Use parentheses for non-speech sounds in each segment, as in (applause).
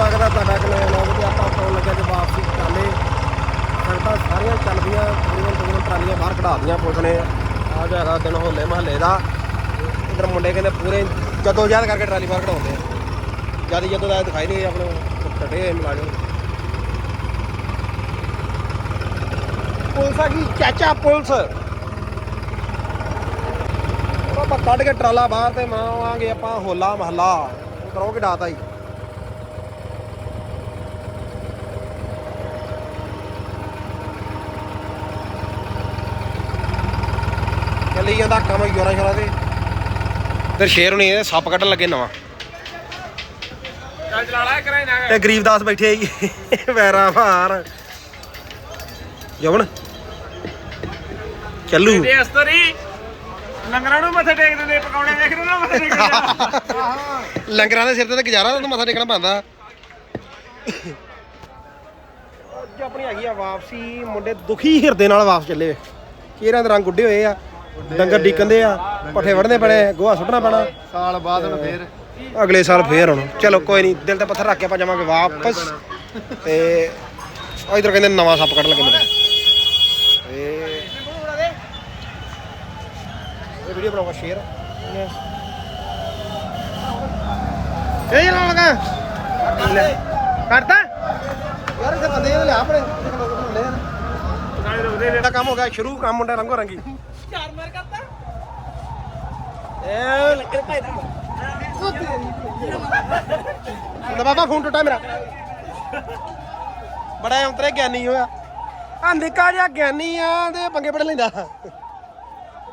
ਸਵਾਗਤ ਹੈ ਤੁਹਾਡਾ ਕਿ ਨਵੇਂ ਤੇ ਆਪਾਂ ਪਾਉਣ ਲੱਗੇ ਤੇ ਵਾਪਸੀ ਟਰਾਲੇ। ਸੰਗਤਾਂ ਸਾਰੀਆਂ ਚੱਲ ਪਈਆਂ ਤਕਰੀਬਨ ਤਕਰੀਬਨ ਟਰਾਲੀਆਂ ਬਾਹਰ ਕਢਾ ਦੀਆਂ ਪੁਲਿਸ ਨੇ। ਆ ਜੋ ਦਿਨ ਹੋਲੇ ਮਹੱਲੇ ਦਾ। ਇਧਰ ਮੁੰਡੇ ਕਹਿੰਦੇ ਪੂਰੇ ਜਦੋਂ ਯਾਦ ਕਰਕੇ ਟਰਾਲੀ ਬਾਹਰ ਕਢਾਉਂਦੇ ਆ। ਜਦ ਜਦੋਂ ਦਾ ਦਿਖਾਈ ਨਹੀਂ ਆਪਣੇ ਟੱਡੇ ਮੁਲਾਜ਼ਮ। ਪੁਲਿਸ ਆ ਗਈ, ਚਾਚਾ ਪੁਲਿਸ। ਆਪਾਂ ਕੱਢ ਕੇ ਟਰਾਲਾ ਬਾਹਰ ਤੇ ਮਾਵਾਂਗੇ ਆਪਾਂ ਹੋਲਾ ਮਹੱਲਾ। ਕਰੋਗੇ ਡਾਤਾ ਹੀ ਚੱਲੀ ਜਾਂਦਾ ਕੰਮ ਯੋਰਾ ਸ਼ੋਰਾ ਤੇ। ਤੇ ਸ਼ੇਰ ਹੁਣੀ ਇਹ ਸੱਪ ਕੱਢਣ ਲੱਗੇ ਨਵਾਂ। ਚੱਲ ਚਲਾ ਲਾ ਕਰਾਈ ਨਾ ਤੇ ਗਰੀਬਦਾਸ ਬੈਠੇ ਆਈ ਵੈਰਾ ਭਾਰ। ਜਵਨ ਚੱਲੂ। ਤੇ ਅਸਤਰੀ ਲੰਗਰਾਂ ਨੂੰ ਮੱਥੇ ਟੇਕ ਦਿੰਦੇ ਪਕੌੜੇ ਦੇਖ ਰਹੇ ਨਾ ਮੱਥੇ ਟੇਕ ਲੰਗਰਾਂ ਦੇ ਸਿਰ ਤੇ ਤਾਂ ਗੁਜ਼ਾਰਾ ਤਾਂ ਮੱਥਾ ਟੇਕਣਾ ਪੈਂਦਾ। ਅੱਜ ਆਪਣੀ ਹੈਗੀ ਆ ਵਾਪਸੀ ਮੁੰਡੇ ਦੁਖੀ ਹਿਰਦੇ ਨਾਲ ਵਾਪਸ ਚੱਲੇ। ਚਿਹਰਿਆਂ ਦੇ ਰੰਗ ਗੁੱਡੇ ਹੋਏ ਆ। ਡੰਗਰ ਡੀਕੰਦੇ ਆ ਪੱਠੇ ਵੜਨੇ ਪੈਣੇ ਗੋਹਾ ਸੁੱਟਣਾ ਪੈਣਾ। ਸਾਲ ਬਾਅਦ ਹੁਣ ਫੇਰ। ਅਗਲੇ ਸਾਲ ਫੇਰ ਹੁਣ। ਚਲੋ ਕੋਈ ਨਹੀਂ ਦਿਲ ਤੇ ਪੱਥਰ ਰੱਖ ਕੇ ਆਪਾਂ ਜਾਵਾਂਗੇ ਵਾਪਸ। ਤੇ ਉਹ ਇਧਰ ਕਹਿੰਦੇ ਨਵਾਂ ਸੱਪ ਕੱਢ ਲੱਗੇ ਮੇਰੇ ਤੇ ਇਹ ਵੀਡੀਓ ਬਣਾਉਗਾ ਸ਼ੇਅਰ। ਇਹ ਲਾਉਣ ਲੱਗਾ। ਕਰਤਾ? ਯਾਰ ਇਹ ਬੰਦੇ ਇਹਦੇ ਲਿਆ ਆਪਣੇ। ਬਣਾਉਂਦੇ ਆ ਕੰਮ ਹੋ ਗਿਆ ਸ਼ੁਰੂ ਕੰਮ ਮੁੰਡਾ ਰੰਗੋ ਰੰਗੀ ਇਹ ਲੱਗੇ ਭਾਈ ਦਾ ਬਾਬਾ ਫੋਨ ਟੁੱਟਾ ਮੇਰਾ। ਬੜਾ ਅੰਤਰੇ ਗਿਆਨੀ ਹੋਇਆ। ਆ ਨਿੱਕਾ ਜਿਹਾ ਗਿਆਨੀ ਆ ਤੇ ਪੰਗੇ ਪੜ ਲੈਂਦਾ। ਇਧਰ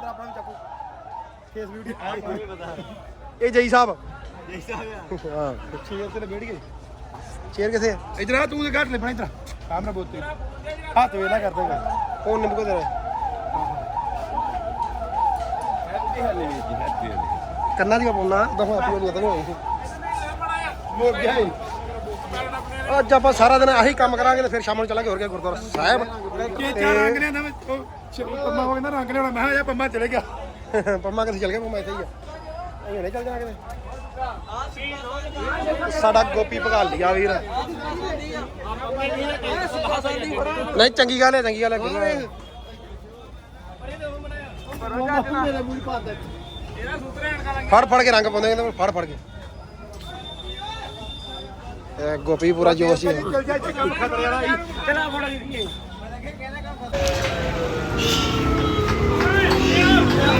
ਆਪਣਾ ਵੀ ਚੱਕੋ ਫੇਸ ਵੀਡੀਓ ਇਹ ਜਈ ਸਾਹਿਬ। ਜਈ ਸਾਹਿਬ ਹਾਂ। ਚੇਅਰ ਤੇ ਬੈਠ ਗਏ ਚੇਅਰ ਕਿੱਥੇ ਆ? ਇਧਰ ਆ ਤੂੰ ਤੇ ਘੱਟ ਲੈ ਬਣਾ ਇਧਰ ਕਾਮਰਾ ਬੋਤੇ। ਹੱਥ ਵੇਲਾ ਕਰ ਦੇਗਾ ਫੋਨ ਨਿੰਮ ਕੋ ਤੇਰਾ ਕੰਨਾਂ ਦੀ ਪਾਉਣਾ ਦਫਾ ਆਪੀ ਉਹ ਖਤਮ ਹੋਈ ਮੋਰ ਗਿਆ ਈ। ਅੱਜ ਆਪਾਂ ਸਾਰਾ ਦਿਨ ਆਹੀ ਕੰਮ ਕਰਾਂਗੇ ਤੇ ਫਿਰ ਸ਼ਾਮ ਨੂੰ ਚੱਲਾਂਗੇ ਹੋਰ ਕੀ ਗੁਰਦੁਆਰਾ ਸਾਹਿਬ। ਕੀ ਚਾਰ ਰੰਗ ਲਿਆਂਦਾ ਮੈਂ ਉਹ ਸ਼- ਪੰਮਾ ਹੋ ਕਹਿੰਦਾ ਰੰਗ ਲਿਆਉਣਾ। ਮੈਂ ਕਿਹਾ ਯਾ ਪੰਮਾ ਚਲੇ ਗਿਆ। (laughs) ਪੰਮਾ ਕਿੱਥੇ ਚੱਲ ਗਿਆ? ਪੰਮਾ ਇੱਥੇ ਹੀ ਆ। ਅਸੀਂ ਹੁਣੇ ਚੱਲ ਜਾਣਾ ਕਿਤੇ। ਸਾਡਾ ਗੋਪੀ ਭਗਾਲ ਲਿਆ ਵੀਰ। ਨਹੀਂ ਚੰਗੀ ਗੱਲ ਹੈ ਚੰਗੀ ਗੱਲ ਹੈ। ਗੁਰੂ ਹੈ। ਮੇਰੇ ਮੂੰਹ ਪਾ ਦੇ ਇਹਦਾ ਸੂਤਰੇ ਅਣਕਾ ਫੜ ਫੜ ਕੇ ਰੰਗ ਪਾਉਂਦੇ ਕਹਿੰਦੇ ਫੜ ਫੜ ਕੇ। ਇਹ ਗੋਪੀ ਪੂਰਾ ਜੋਸ਼ ਹੀ ਹੈ ਚਲ ਜਾ ਇੱਥੇ ਕੰਮ ਖਤਰ ਜਾਣਾ ਈ। ਚਲਾ ਫੋੜਾ ਦੀ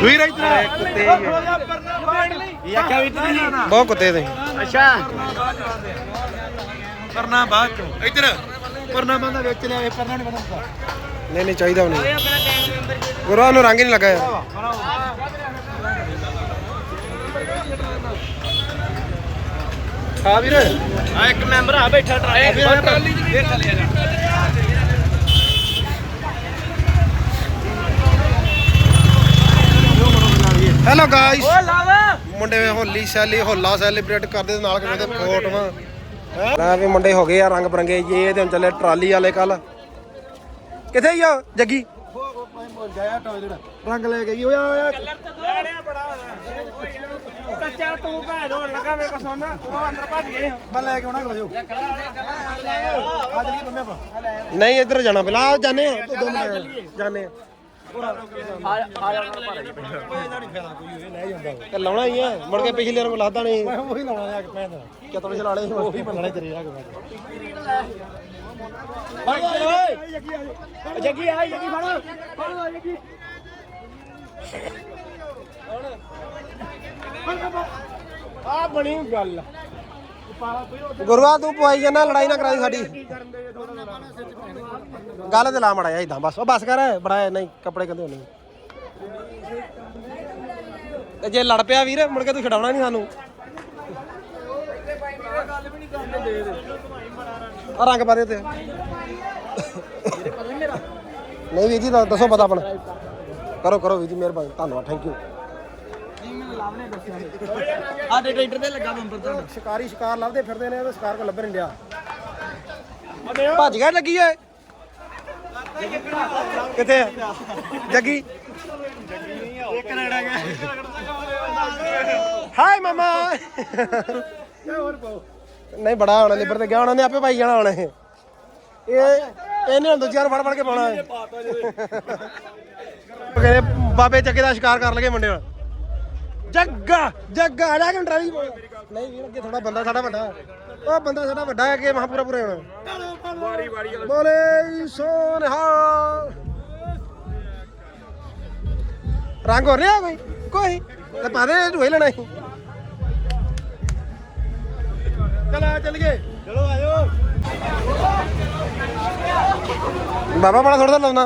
ਵੀਰ ਇੱਧਰ ਕੁੱਤੇ ਹੀ। ਇਹ। ਆਖਿਆ ਵੀ ਤੂੰ ਜਾਣਾ ਬਹੁਤ ਕੁੱਤੇ ਤੇ ਅੱਛਾ। ਪਰਨਾ ਬਾਅਦ ਚੋਂ ਇੱਧਰ। ਪਰਨਾ ਬੰਦਾ ਵਿੱਚ ਲਿਆ ਇਹ ਪਰਨਾ ਨਹੀਂ ਬਣਦਾ ਨਹੀਂ ਨਹੀਂ ਚਾਹੀਦਾ ਉਹਨੂੰ। ਗੁਰੂਆਂ ਨੂੰ ਰੰਗ ਹੀ ਨਹੀਂ ਲੱਗਾ ਯਾਰ। ਹਾਂ ਵੀਰ। ਆ ਇੱਕ ਮੈਂਬਰ ਆ ਬੈਠਾ ਟਰਾਲੀ ਟਰਾਲੀ ਚ ਫੇਰ ਚੱਲਿਆ ਜਾ ਹੈਲੋ ਗਾਇਸ ਓ ਲਾਵਾ ਮੁੰਡੇ ਹੋਲੀ ਸੈਲੀ ਹੋਲਾ ਸੈਲੀਬ੍ਰੇਟ ਕਰਦੇ ਨਾਲ ਕਿਵੇਂ ਤੇ ਫੋਟੋਆਂ। ਲੈ ਵੀ ਮੁੰਡੇ ਹੋ ਗਏ ਆ ਰੰਗ ਬਰੰਗੇ ਜੇ ਤੇ ਹੁਣ ਚੱਲੇ ਟਰਾਲੀ ਵਾਲੇ ਕੱਲ ਕਿੱਥੇ ਹੀ ਆ ਜੱਗੀ? ਗਿਆ ਟੋਇਲਟ ਰੰਗ ਲੈ ਗਈ ਓਏ ਓਏ ਕਲਰ ਤੇ ਦੋੜਿਆ ਬੜਾ ਕੱਚਾ ਤੂੰ ਭੈਣ ਹੋਣ ਲੱਗਾ ਮੇਰੇ ਕੋ ਸੋਨਾ ਉਹ ਅੰਦਰ ਭੱਜ ਗਏ ਮੈਂ ਲੈ ਕੇ ਆਉਣਾ ਕੋਜੋ ਅੱਜ ਕੀ ਪੰਮੇ ਪਾ ਨਹੀਂ ਇੱਧਰ ਜਾਣਾ ਪਹਿਲਾਂ ਆ ਜਾਣੇ ਆ ਦੋ ਮਿੰਟ ਜਾਣੇ ਆ। ਤੇ ਲਾਉਣਾ ਹੀ ਆ ਮੁੜ ਕੇ ਪਿਛਲੇ ਨੂੰ ਲਾਦਾ ਨਹੀਂ। ਮੈਂ ਉਹੀ ਲਾਉਣਾ ਜਾ ਕੇ ਪੈਣ ਦੇਣਾ ਕਿਤੋਂ ਚਲਾ ਲਏ ਉਹੀ ਬੰਨਣਾ ਤੇਰੇ ਜਾ ਕੇ ਜੱਗੀ ਆ ਜੱਗੀ ਫੜ। ਫੜ ਜੱਗੀ। ਆ ਬਣੀ ਗੱਲ। ਗੁਰਵਾ ਤੂੰ ਪਵਾਈ ਜਾਣਾ ਲੜਾਈ ਨਾ ਕਰਾਈ ਸਾਡੀ। ਗੱਲ ਤੇ ਲਾ ਮੜਾਇਆ ਇਦਾਂ ਬਸ। ਉਹ ਬਸ ਕਰ, ਬੜਾ ਨਹੀਂ ਕੱਪੜੇ ਕਹਿੰਦੇ ਹੋਣੇ ਤੇ ਜੇ ਲੜ ਪਿਆ ਵੀਰ, ਮੁੜ ਕੇ ਤੂੰ ਛਡਾਉਣਾ ਨਹੀਂ ਸਾਨੂੰ। ਆ ਰੰਗ ਪਾ ਦੇ ਤੇ ਨਹੀਂ ਵੀਰ ਜੀ ਦੱਸੋ ਪਤਾ ਆਪਣਾ। ਕਰੋ ਕਰੋ ਵੀਰ ਜੀ, ਮਿਹਰਬਾਨੀ। ਧੰਨਵਾਦ ਥੈਂਕ ਯੂ ਸਾਡੇ ਟਰੈਕਟਰ ਤੇ ਲੱਗਾ ਬੰਬਰ ਤੁਹਾਡਾ। ਸ਼ਿਕਾਰੀ ਸ਼ਿਕਾਰ ਲੱਭਦੇ ਫਿਰਦੇ ਨੇ ਤੇ ਸ਼ਿਕਾਰ ਕੋ ਲੱਭ ਨਹੀਂ ਡਿਆ। ਭੱਜ ਗਿਆ ਲੱਗੀ ਓਏ। ਕਿੱਥੇ ਆ? ਜੱਗੀ? ਇੱਕ ਨੇੜਾ ਗਿਆ ਹਾਈ ਮਮਾ ਨਹੀਂ ਬੜਾ ਹੋਣਾ ਲਿਬਰ ਤੇ ਗਿਆ ਉਹਨਾਂ ਨੇ ਆਪੇ ਪਾਈ ਜਾਣਾ ਹੁਣ ਇਹ। ਇਹ ਇਹਨੇ ਹੁਣ ਦੂਜਿਆਂ ਨੂੰ ਫੜ ਫੜ ਕੇ ਪਾਉਣਾ ਹੈ ਉਹ ਕਹਿੰਦੇ ਬਾਬੇ ਚੱਕੇ ਦਾ ਸ਼ਿਕਾਰ ਕਰ ਲਗੇ ਮੁੰਡੇ ਹੁਣ। ਜੱਗਾ ਜੱਗਾ ਆ ਜਾ ਕੇ ਟਰਾਲੀ ਨਹੀਂ ਵੀਰ ਅੱਗੇ ਥੋੜਾ ਬੰਦਾ ਸਾਡਾ ਵੱਡਾ। ਉਹ ਬੰਦਾ ਸਾਡਾ ਵੱਡਾ ਹੈ ਕਿ ਮਹਾ ਪੂਰਾ ਪੂਰਾ ਹੋਣਾ। ਵਾਰੀ ਵਾਰੀ ਬੋਲੇ ਸੋਨਹਾ ਰੰਗ ਹੋ ਰਿਹਾ ਕੋਈ? ਕੋਈ? ਤੇ ਪਾ ਦੇ ਤੂੰ ਹੀ ਲੈਣਾ ਸੀ। ਚਲ ਆ ਚੱਲ ਗਏ ਚਲੋ ਆਜੋ ਬਾਬਾ ਬੜਾ ਥੋੜਾ ਲਾਉਣਾ।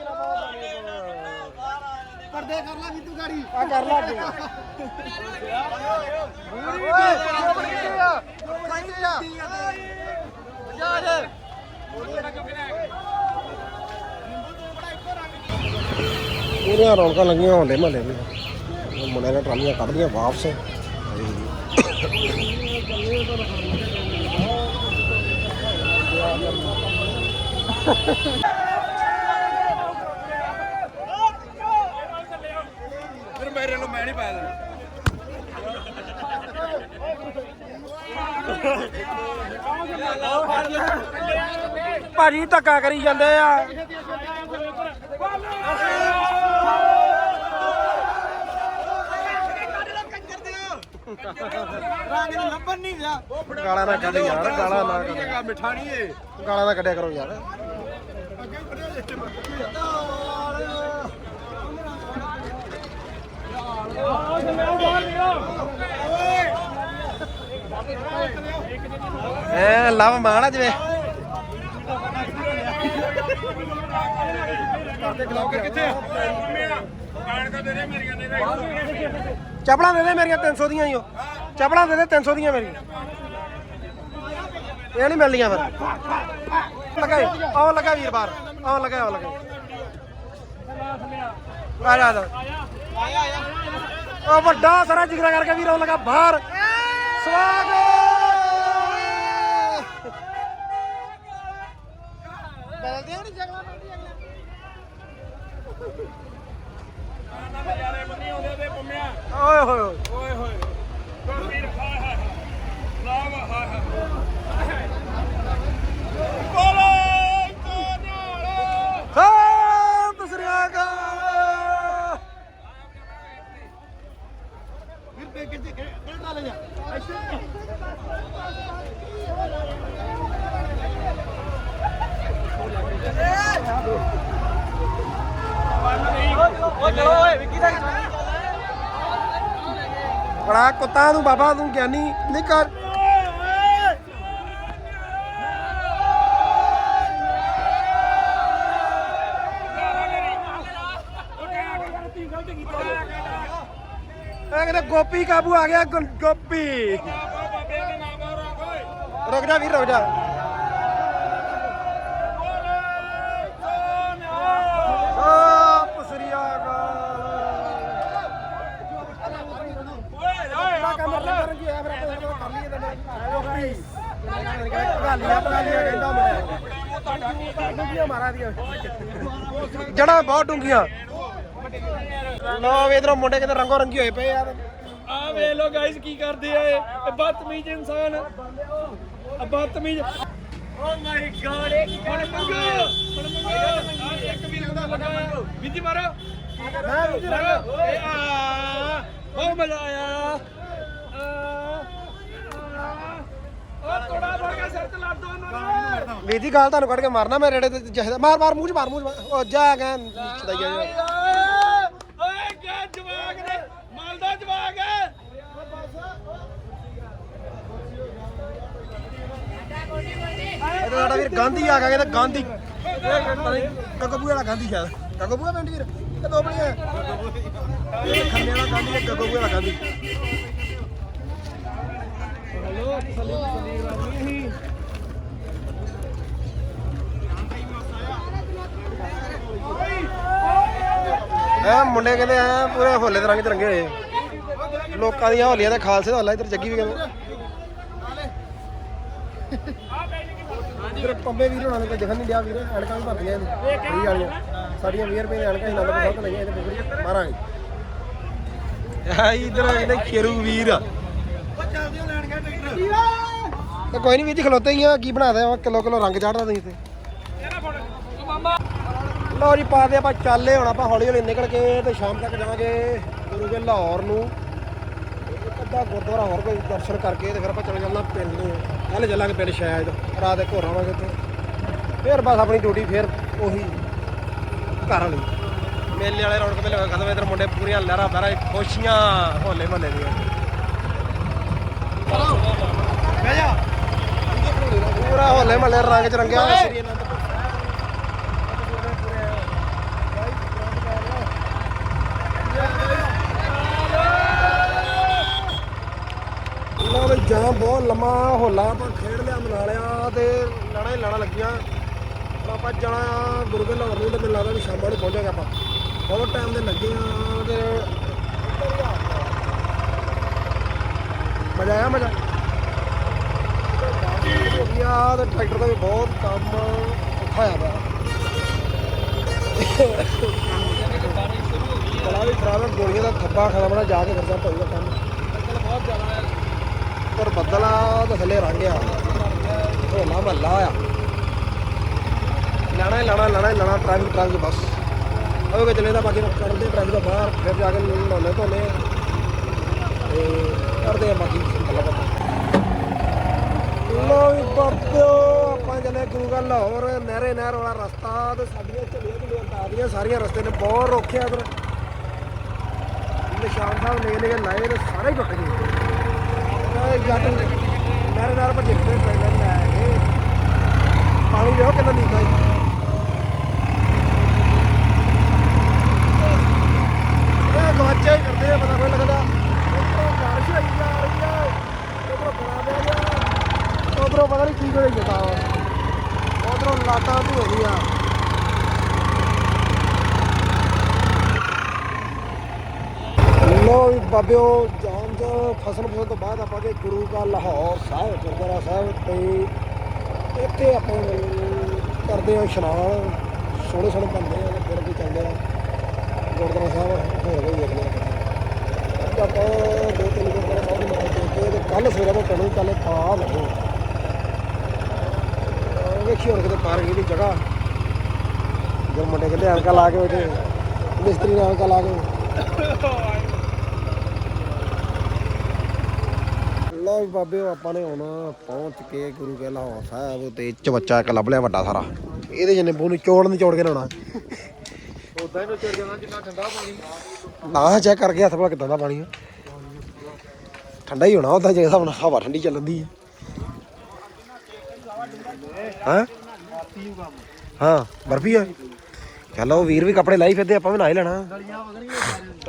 ਪਰਦੇ ਕਰ ਲਾ ਵੀ ਤੂੰ ਗਾੜੀ। ਆ ਕਰ ਲਾ ਅੱਗੇ ਪੂਰੀਆਂ ਰੌਣਕਾਂ ਲੱਗੀਆਂ ਹੁੰਦੇ ਮਹੱਲੇ ਵਿੱਚ ਮੁੰਡਿਆਂ ਨੇ ਟਰਾਲੀਆਂ ਕੱਢਦੀਆਂ ਵਾਪਸ ਮੇਰੇ ਨੂੰ ਮੈਂ ਨਹੀਂ ਪਾਇਆ ਦੇਣਾ। ਭਾਜੀ ਧੱਕਾ ਕਰੀ ਜਾਂਦੇ ਆ। ਰੰਗ ਨੂੰ ਲੱਭਣ ਨਹੀਂ ਗਿਆ ਗਾਲਾਂ ਨਾ ਕੱਢ ਯਾਰ ਗਾਲਾਂ ਨਾ ਕੱਢ। ਮਿੱਠਾ ਨਹੀਂ ਏ ਗਾਲਾਂ ਨਾ ਕੱਢਿਆ ਕਰੋ ਯਾਰ। ਐ ਲਵ ਮਾਣਾ ਜਿਵੇਂ। ਕਿੱਥੇ ਦੇ ਦੇ ਮੇਰੀਆਂ 300 ਦੀਆਂ ਹੀ ਉਹ ਚਪਲਾਂ ਦੇ ਦੇ 300 ਦੀਆਂ ਮੇਰੀਆਂ। ਇਹ ਨਹੀਂ ਮਿਲਣੀਆਂ ਫਿਰ। ਲਗਾਈ ਆਉਣ ਲੱਗਾ ਵੀਰ ਬਾਹਰ। ਆਉਣ ਲੱਗਾ ਆਉਣ ਲੱਗਾ ਆ ਜਾ ਆ ਜਾ। ਉਹ ਵੱਡਾ ਸਾਰਾ ਜਿਗਰਾ ਕਰਕੇ ਵੀ ਆਉਣ ਲੱਗਾ ਬਾਹਰ। ਸਵਾਗਤ ਬਦਲਦੇ ਨਹੀਂ ਜਗਲਾ ਓਏ ਹੋਏ ਹੋਏ ਓਏ ਹੋਏ ਗੁਰਵੀਰ ਹਾਏ ਹਾਏ ਲਾਵਾ ਹਾਏ ਹਾਏ ਬੋਲੇ ਕੋਨਾਲ ਸਤਿ ਸ੍ਰੀ ਅਕਾਲ ਫਿਰ ਤੇ ਕਿੱਥੇ ਕਿਹੜਾ ਲੈ ਜਾ ਬੜਾ ਕੁੱਤਾ ਤੂੰ, ਬਾਬਾ ਤੂੰ, ਗਿਆਨੀ ਨਹੀਂ ਕਰ ਇਹ ਗੋਪੀ ਕਾਬੂ ਆ ਗਿਆ ਗੋਪੀ। ਰੁਕ ਜਾ ਵੀਰ, ਰੁਕ ਜਾ ਸਤਿ ਸ੍ਰੀ ਅਕਾਲ ਬੜਾ ਕੰਮ ਕਰਨ ਕੀ ਆ ਫਿਰ ਆਪਾਂ ਕਰ ਲਈਏ ਤਾਂ ਗੋਪੀ ਗਾਲੀਆਂ ਪਗਾਲੀਆਂ ਕਹਿੰਦਾ ਮੈਂ ਡੂੰਗੀਆਂ ਮਾਰਾ ਦੀਆਂ ਜੜਾ ਬਹੁਤ ਡੂੰਗੀਆਂ ਲੋ ਵੇ ਇਧਰੋਂ ਮੁੰਡੇ ਕਿਤੇ ਰੰਗੋ ਰੰਗੀ ਹੋਏ ਪਏ ਯਾਰ ਆ ਵੇ ਲੋ ਗਾਇਸ ਕੀ ਕਰਦੇ ਆ ਇਹ। ਇਹ ਬਦਤਮੀਜ਼ ਇਨਸਾਨ। ਆ ਬਦਤਮੀਜ਼। ਓ ਮਾਈ ਗॉड ਇੱਕ ਹੁਣ ਮੰਗੋ। ਹੁਣ ਮੰਗੋ। ਇੱਕ ਵੀ ਹੁੰਦਾ ਲਗਾ ਵਿਧੀ ਮਾਰੋ। ਮੈਂ ਵੀ ਮਾਰੋ। ਬਹੁਤ ਮਜ਼ਾ ਆਇਆ ਆ ਆ ਉਹ ਤੋੜਾ ਫੜ ਕੇ ਸਿਰ ਤੇ ਲੱਦ ਦੋ ਉਹਨਾਂ ਨੂੰ ਵੀਰ ਦੀ ਗੱਲ ਤੁਹਾਨੂੰ ਕੱਢ ਕੇ ਮਾਰਨਾ ਮੈਂ ਰੇੜੇ ਤੇ ਚਾਹੀਦਾ ਮਾਰ ਮਾਰ ਮੂੰਹ ਚ ਮਾਰ ਮੂੰਹ ਚ ਮਾਰ। ਉਹ ਜਾ ਗਾ ਛਦਾਈਆ ਜਾ ਓਏ ਕਿਆ ਜਵਾਗ ਨੇ। ਮਾਲਦਾ ਜਵਾਗ ਹੈ। ਇਹ ਤਾਂ ਸਾਡਾ ਵੀਰ ਗਾਂਧੀ ਆ ਗਿਆ ਕਹਿੰਦਾ ਗਾਂਧੀ। ਕਗਬੂ ਵਾਲਾ ਗਾਂਧੀ ਸ਼ਾਇਦ। ਕਗਬੂ ਆ ਪਿੰਡ ਵੀਰ। ਇਹ ਦੋ ਬੜੀਆਂ ਇਹ ਖੰਨੇ ਵਾਲਾ ਗਾਂਧੀ ਤੇ ਵਾਲਾ ਗਾਂਧੀ। ਐ ਮੁੰਡੇ ਕਹਿੰਦੇ ਐ ਪੂਰੇ ਹੋਲੇ ਦੇ ਰੰਗ ਚ ਰੰਗੇ ਹੋਏ ਲੋਕਾਂ ਦੀਆਂ ਹੋਲੀਆਂ ਦੇ ਖਾਲਸੇ ਦਾ ਹੋਲਾ ਇੱਧਰ ਜੱਗੀ ਵੀ ਕਹਿੰਦੇ। ਇੱਧਰ ਪੰਬੇ ਵੀਰ ਹੋਣਾ ਨੇ ਕੋਈ ਦਿਖਣ ਨਹੀਂ ਡਿਆ ਵੀਰ ਐਨਕਾਂ ਵੀ ਭਰਦੀਆਂ ਨੇ। ਫਰੀ ਵਾਲੀਆਂ। ਸਾਡੀਆਂ 20 ਰੁਪਏ ਦੀਆਂ ਐਨਕਾਂ ਹੀ ਨਾਲ ਬਹੁਤ ਲਈਆਂ ਇਹਦੇ ਬੁਗੜੀ ਮਾਰਾਂਗੇ। ਆ ਇੱਧਰ ਖੇਰੂ ਵੀਰ। ਆ ਤੇ ਕੋਈ ਨਹੀਂ ਵੀਰ ਜੀ ਖਲੋਤੇ ਹੀ ਆ, ਕੀ ਬਣਾ ਦੇ ਕਿਲੋ ਕਿਲੋ ਰੰਗ ਚਾੜਦਾ ਤੁਸੀਂ ਤੇ ਲਓ ਜੀ, ਪਾ ਦੇ ਆਪਾਂ ਚੱਲੇ, ਹੁਣ ਆਪਾਂ ਹੌਲੀ ਹੌਲੀ ਨਿਕਲ ਕੇ ਤੇ ਸ਼ਾਮ ਤੱਕ ਜਾਵਾਂਗੇ ਗੁਰੂ ਕੇ ਲਾਹੌਰ ਨੂੰ। ਅੱਧਾ ਗੁਰਦੁਆਰਾ ਹੋਰ ਕੋਈ ਦਰਸ਼ਨ ਕਰਕੇ ਤੇ ਫਿਰ ਆਪਾਂ ਚਲੇ ਜਾਣਾ ਪਿੰਡ ਨੂੰ। ਕੱਲ ਚੱਲਾਂਗੇ ਪਿੰਡ ਸ਼ਾਇਦ, ਰਾਤ ਦੇ ਘੋਰ ਆਵਾਂਗੇ ਤੇ ਫਿਰ ਬਸ ਆਪਣੀ ਡਿਊਟੀ ਫਿਰ ਉਹੀ ਘਰ ਵਾਲੀ। ਮੇਲੇ ਵਾਲੇ ਰੌਣਕ ਮੇਲੇ ਖਤਮ, ਇਧਰ ਮੁੰਡੇ ਪੂਰੀਆਂ ਲਹਿਰਾ ਬਹਿਰਾ ਖੁਸ਼ੀਆਂ ਹੋਲੇ ਮਹੱਲੇ ਦੀਆਂ ਬਹਿ ਜਾ ਪੂਰਾ ਹੋਲੇ ਮਹੱਲੇ ਰੰਗ ਚ ਰੰਗਿਆ ਹੋਇਆ। ਸ੍ਰੀ ਅਨੰਦਪੁਰ ਜਾਂ ਬਹੁਤ ਲੰਮਾ ਹੋਲਾ ਆਪਾਂ ਖੇਡ ਲਿਆ ਮਨਾ ਲਿਆ ਤੇ ਲੜਾ ਹੀ ਲੜਾ ਲੱਗੀਆਂ ਆਪਾਂ ਜਾਣਾ ਗੁਰੂ ਕੇ ਲਾਹੌਰ ਨੂੰ ਤੇ ਮੈਨੂੰ ਲੱਗਦਾ ਵੀ ਸ਼ਾਮਾਂ ਨੂੰ ਪਹੁੰਚਾਂਗੇ ਆਪਾਂ। ਬਹੁਤ ਟਾਈਮ ਦੇ ਲੱਗੇ ਆ ਤੇ ਮਜ਼ਾ ਆਇਆ ਮਜ਼ਾ? ਹੋ ਟਰੈਕਟਰ ਦਾ ਵੀ ਬਹੁਤ ਕੰਮ ਔਖਾ ਆ ਪਿਆ ਬੜਾ ਵੀ ਖਰਾਬ ਹੈ, ਗੋਲੀਆਂ ਦਾ ਥੱਬਾ ਖਰਾਬ ਖਰਾਬਣਾ ਜਾ ਕੇ ਕਰਦਾ ਪਊਗਾ ਕੰਮ। ਬਹੁਤ ਜ਼ਿਆਦਾ ਹੈ ਪਰ ਬੱਦਲਾ ਤਾਂ ਥੱਲੇ ਰੰਗ ਆ। ਹੋਲਾ ਮਹੱਲਾ ਆ। ਲੈਣਾ ਹੀ ਲਾਣਾ, ਲੈਣਾ ਹੀ ਲਾਣਾ ਟ੍ਰੈਫਿਕ ਟ੍ਰੈਫਿਕ ਬਸ। ਉਹ ਕਿ ਚਲੇ ਤਾਂ ਬਾਕੀ ਕਰਦੇ ਟ੍ਰੈਫਿਕ ਤੋਂ ਬਾਹਰ, ਫਿਰ ਜਾ ਕੇ ਲਾਉਣੇ ਧੋਨੇ ਤੇ ਕਰਦੇ ਆ ਬਾਕੀ। ਗੱਲਾਂ ਬਾਤਾਂ ਲੋ ਵੀ ਬਾਬਿਓ ਆਪਾਂ ਚੱਲੇ ਗੁਰੂ ਘਰ ਲਾਹੌਰ, ਨਹਿਰੇ ਨਹਿਰ ਵਾਲਾ ਰਸਤਾ ਤੇ ਸਾਡੀਆਂ ਝੱਲੀਆਂ ਝੱਲੀਆਂ ਤਾਰੀਆਂ ਸਾਰੀਆਂ ਰਸਤੇ ਨੇ ਬਹੁਤ ਰੋਕਿਆ ਇਧਰ। ਨਿਸ਼ਾਨ ਸਾਹਿਬ ਨੇ ਨੇ ਲਾਏ ਤੇ ਸਾਰੇ ਹੀ ਟੁੱਟ ਗਏ। ਇਹ ਜੱਟ ਨਹਿਰੇ ਨਹਿਰ ਪਰ ਜਿੱਥੇ ਟ੍ਰੇਲਰ ਲੈ ਕੇ। ਪਾਣੀ ਦੇਖੋ ਕਿੰਨਾ ਨੀਂਦਾ ਹੈ ਇਹ ਗਵਾਚਾ ਹੀ ਕਰਦੇ ਆ ਪਤਾ ਕੋਈ ਲੱਗਦਾ ਉੱਪਰੋਂ ਬਾਰਿਸ਼ ਹੋਈ ਜਾ ਰਹੀ ਆ ਉੱਪਰੋਂ ਬਣਾ ਪਿਆ ਗਿਆ ਉਧਰੋਂ ਪਤਾ ਨਹੀਂ ਕੀ ਹੋਈ ਜਾਂਦਾ ਉਧਰੋਂ ਲਾਟਾਂ ਧੂ ਗਈਆਂ ਲੋ ਵੀ ਬਾਬਿਓ ਜਾਣ ਚ ਫਸਲ ਫਸਲ ਤੋਂ ਬਾਅਦ ਆਪਾਂ ਕੇ ਗੁਰੂ ਕਾ ਲਾਹੌਰ ਸਾਹਿਬ, ਗੁਰਦੁਆਰਾ ਸਾਹਿਬ ਤੇ ਇੱਥੇ ਆਪਾਂ ਕਰਦੇ ਹਾਂ ਇਸ਼ਨਾਨ। ਸੋਹਣੇ ਸੋਹਣੇ ਬੰਦੇ ਆ, ਫਿਰ ਵੀ ਚੱਲਦੇ ਆ ਗੁਰਦੁਆਰਾ ਸਾਹਿਬ ਹੋਰ ਕੋਈ ਵੇਖਦੇ ਆ ਆਪਾਂ ਦੋ ਤਿੰਨ ਗੁਰਦੁਆਰਾ ਸਾਹਿਬ ਦੇ ਮੱਥਾ ਟੇਕ ਕੇ ਕੱਲ ਸਵੇਰੇ ਆਪਾਂ ਪੜੂ ਕੱਲ ਪਾ ਲਓ ਵੇਖੀ ਹੁਣ ਕਿਤੇ ਪਾਰਕ ਦੀ ਜਗ੍ਹਾ। ਜਦੋਂ ਮੁੰਡੇ ਕਹਿੰਦੇ ਐਨਕਾਂ ਲਾ ਕੇ ਉਹਦੇ ਮਿਸਤਰੀ ਨੇ ਐਨਕਾਂ ਲਾ ਕੇ ਲਓ ਵੀ ਬਾਬਿਓ ਆਪਾਂ ਨੇ ਹੁਣ ਪਹੁੰਚ ਕੇ ਗੁਰੂ ਕੇ ਲਾਹੌਰ ਸਾਹਿਬ ਤੇ ਚਵੱਚਾ ਇੱਕ ਲੱਭ ਲਿਆ ਵੱਡਾ ਸਾਰਾ। ਇਹਦੇ ਜਨੇ ਬੂ ਨੂੰ ਚੋੜ ਨਹੀਂ ਚੋੜ ਕੇ ਲਾਉਣਾ। ਉਦਾਂ ਹੀ ਨੁੱਚੜ ਜਾਣਾ ਜਿੰਨਾ ਠੰਡਾ ਪਾਣੀ। ਨਾ ਚੈੱਕ ਕਰਕੇ ਹੱਥ ਭਲਾ ਕਿਦਾਂ ਦਾ ਪਾਣੀ ਆ। ਠੰਡਾ ਹੀ ਹੋਣਾ ਉਦਾਂ ਜੇ ਹਿਸਾਬ ਨਾਲ ਹਵਾ ਠੰਡੀ ਚੱਲਦੀ ਹੈ ਹਾਂ? ਹਾਂ ਬਰਫੀ ਆ? ਚੱਲ ਉਹ ਵੀਰ ਵੀ ਕੱਪੜੇ ਲਾਈ ਫਿਰਦੇ ਆਪਾਂ ਵੀ ਨਾ ਹੀ ਲੈਣਾ।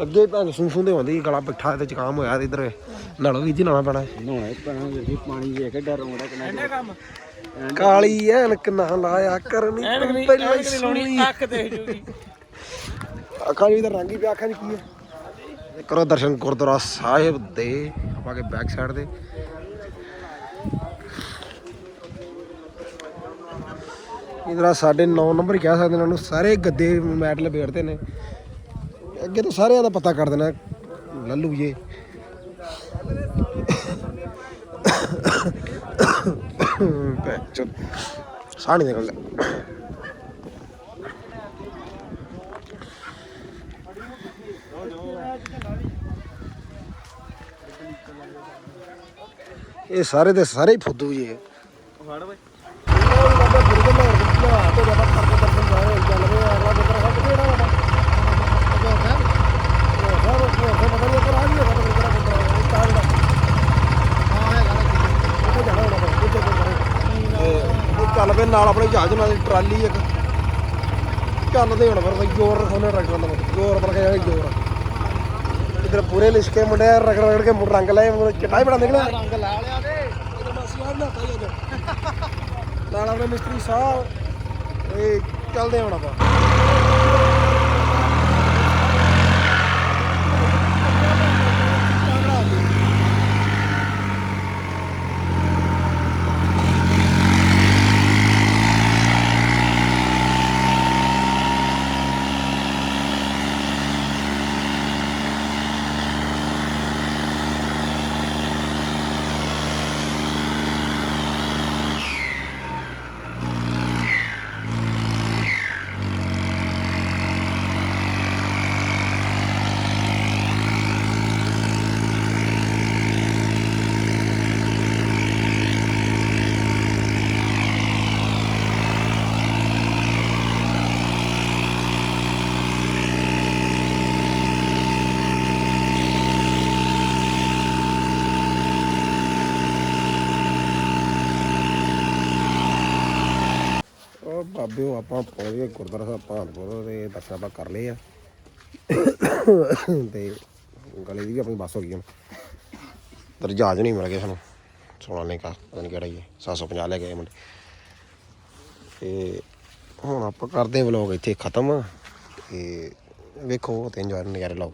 ਅੱਗੇ ਭੰਗ ਸੂ ਸੂ ਦੇ ਹੁੰਦੀ ਗਲਾ ਬਿਠਾ ਤੇ ਜ਼ੁਕਾਮ ਹੋਇਆ ਤੇ ਇਧਰ। ਨਾਲੋਂ ਵੀ ਜੀ ਨਾਣਾ ਪੈਣਾ। ਨਹਾਉਣਾ ਪੈਣਾ ਜੀ ਪਾਣੀ ਵੇਖ ਕੇ ਡਰ ਆਉਂਦਾ ਕਿੰਨਾ ਠੰਡੇ ਕੰਮ। ਕਾਲੀ ਐਨਕ ਨਾ ਲਾਇਆ ਕਰਨੀ ਪਹਿਲਾਂ ਹੀ ਸੁਣੀ ਅੱਖ ਤੇ ਜੂਗੀ। ਅੱਖਾਂ ਵੀ ਤਾਂ ਰੰਗ ਹੀ ਪਿਆ ਅੱਖਾਂ 'ਚ ਕੀ ਹੈ? ਕਰੋ ਦਰਸ਼ਨ ਗੁਰਦੁਆਰਾ ਸਾਹਿਬ ਦੇ ਆਪਾਂ ਕੇ ਬੈਕ ਸਾਈਡ ਦੇ। ਇਧਰ ਸਾਡੇ 9 ਨੰਬਰ ਕਹਿ ਸਕਦੇ ਨੇ ਉਹਨੂੰ, ਸਾਰੇ ਗੱਦੇ ਮੈਟ ਲਪੇੜਦੇ ਨੇ। ਅੱਗੇ ਤਾਂ ਸਾਰਿਆਂ ਦਾ ਪਤਾ ਕਰ ਦੇਣਾ, ਲੱਲੂ ਜੇ। ਚਲ ਸਾਹ ਨਹੀਂ ਨਿਕਲਦਾ ਇਹ ਸਾਰੇ ਦੇ ਸਾਰੇ ਫੁੱਦੂ ਹੀ ਫੁੱਦੂ ਜੀ ਇਹ ਫੜ ਵੇ ਚੱਲ ਪਏ ਨਾਲ ਆਪਣੇ ਜਹਾਜ਼ ਨਾਲ ਟਰਾਲੀ ਇੱਕ ਚੱਲਦੇ ਹੁਣ ਫਿਰ ਜ਼ੋਰ ਰਖਾਉਣੇ ਟਰੈਕਟਰਾਂ ਦਾ ਜ਼ੋਰ ਬਣ ਕੇ ਜ਼ੋਰ ਇਧਰ ਪੂਰੇ ਲਿਸ਼ਕੇ ਮੁੰਡੇ ਰਗੜ ਰਗੜ ਕੇ ਰੰਗ ਲਏ ਮੁੜ ਚਟਾ ਹੀ ਬਣਾ ਨਿਕਲਿਆ ਰੰਗ ਲਾ ਲਿਆ ਤੇ ਇਧਰ ਮਾਸੀ ਆ ਬਣਾਤਾ ਹੀ ਉਧਰ ਨਾਲ ਆਪਣੇ ਮਿਸਤਰੀ ਸਾਹਿਬ ਇਹ ਚੱਲਦੇ ਹੁਣ ਆਪਾਂ। ਬਾਬਿਓ ਆਪਾਂ ਪਹੁੰਚ ਗਏ ਗੁਰਦੁਆਰਾ ਸਾਹਿਬ ਭਾਨਪੁਰ ਦੇ ਦਰਸ਼ਨ ਆਪਾਂ ਕਰ ਲਏ ਆ। ਤੇ ਗਲੀ ਦੀ ਵੀ ਆਪਣੀ ਬੱਸ ਹੋ ਗਈ ਹੁਣ। ਪਰ ਜਹਾਜ਼ ਨਹੀਂ ਮਿਲ ਗਿਆ ਸਾਨੂੰ। ਸੋਨਾ ਲੈ ਕਾ ਪਤਾ ਨਹੀਂ ਕਿਹੜਾ ਹੀ ਹੈ 750 ਲੈ ਗਏ ਮੁੰਡੇ। ਤੇ ਹੁਣ ਆਪਾਂ ਕਰਦੇ ਵਲੋਗ ਇੱਥੇ ਖਤਮ। ਤੇ ਵੇਖੋ ਤੇ ਇੰਜੋਏ ਨਜ਼ਾਰੇ ਲਾਓ।